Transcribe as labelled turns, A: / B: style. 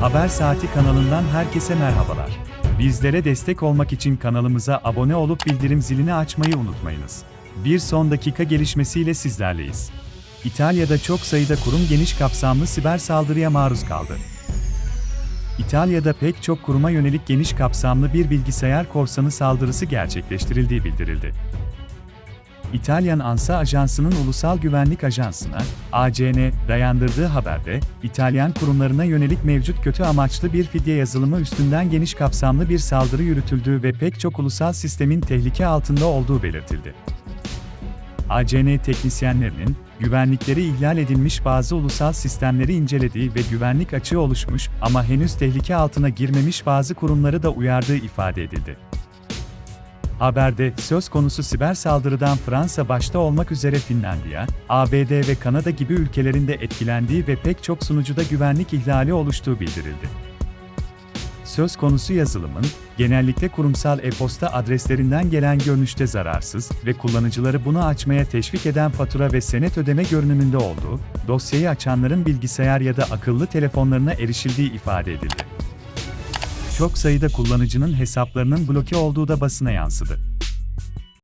A: Haber Saati kanalından herkese merhabalar. Bizlere destek olmak için kanalımıza abone olup bildirim zilini açmayı unutmayınız. Bir son dakika gelişmesiyle sizlerleyiz. İtalya'da çok sayıda kurum geniş kapsamlı siber saldırıya maruz kaldı. İtalya'da pek çok kuruma yönelik geniş kapsamlı bir bilgisayar korsanı saldırısı gerçekleştirildiği bildirildi. İtalyan ANSA Ajansı'nın Ulusal Güvenlik Ajansı'na, ACN, dayandırdığı haberde, İtalyan kurumlarına yönelik mevcut kötü amaçlı bir fidye yazılımı üstünden geniş kapsamlı bir saldırı yürütüldüğü ve pek çok ulusal sistemin tehlike altında olduğu belirtildi. ACN teknisyenlerinin, güvenlikleri ihlal edilmiş bazı ulusal sistemleri incelediği ve güvenlik açığı oluşmuş ama henüz tehlike altına girmemiş bazı kurumları da uyardığı ifade edildi. Haberde, söz konusu siber saldırıdan Fransa başta olmak üzere Finlandiya, ABD ve Kanada gibi ülkelerinde etkilendiği ve pek çok sunucuda güvenlik ihlali oluştuğu bildirildi. Söz konusu yazılımın, genellikle kurumsal e-posta adreslerinden gelen görünüşte zararsız ve kullanıcıları bunu açmaya teşvik eden fatura ve senet ödeme görünümünde olduğu, dosyayı açanların bilgisayar ya da akıllı telefonlarına erişildiği ifade edildi çok sayıda kullanıcının hesaplarının bloke olduğu da basına yansıdı.